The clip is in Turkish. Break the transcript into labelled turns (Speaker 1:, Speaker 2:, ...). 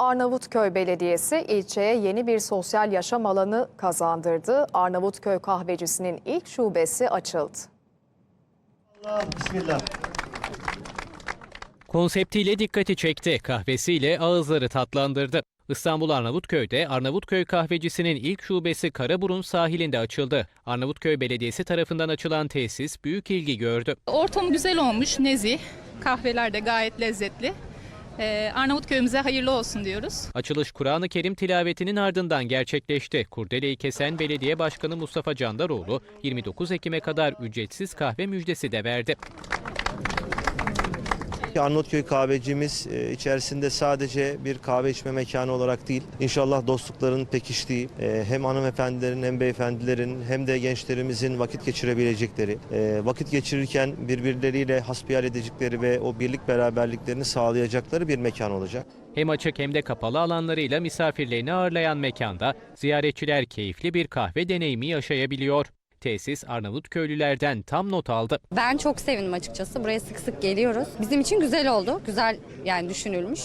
Speaker 1: Arnavutköy Belediyesi ilçeye yeni bir sosyal yaşam alanı kazandırdı. Arnavutköy kahvecisinin ilk şubesi açıldı.
Speaker 2: Allah bismillah.
Speaker 3: Konseptiyle dikkati çekti, kahvesiyle ağızları tatlandırdı. İstanbul Arnavutköy'de Arnavutköy kahvecisinin ilk şubesi Karaburun sahilinde açıldı. Arnavutköy Belediyesi tarafından açılan tesis büyük ilgi gördü.
Speaker 4: Ortamı güzel olmuş, nezih. Kahveler de gayet lezzetli. Ee, Arnavutköy'ümüze hayırlı olsun diyoruz.
Speaker 3: Açılış Kur'an-ı Kerim tilavetinin ardından gerçekleşti. Kurdeleyi kesen Belediye Başkanı Mustafa Candaroğlu 29 Ekim'e kadar ücretsiz kahve müjdesi de verdi.
Speaker 2: Arnavutköy kahvecimiz e, içerisinde sadece bir kahve içme mekanı olarak değil, inşallah dostlukların pekiştiği, e, hem hanımefendilerin hem beyefendilerin hem de gençlerimizin vakit geçirebilecekleri, e, vakit geçirirken birbirleriyle hasbihal edecekleri ve o birlik beraberliklerini sağlayacakları bir mekan olacak.
Speaker 3: Hem açık hem de kapalı alanlarıyla misafirlerini ağırlayan mekanda ziyaretçiler keyifli bir kahve deneyimi yaşayabiliyor. Tesis Arnavutköylülerden tam not aldı.
Speaker 5: Ben çok sevindim açıkçası. Buraya sık sık geliyoruz. Bizim için güzel oldu. Güzel yani düşünülmüş.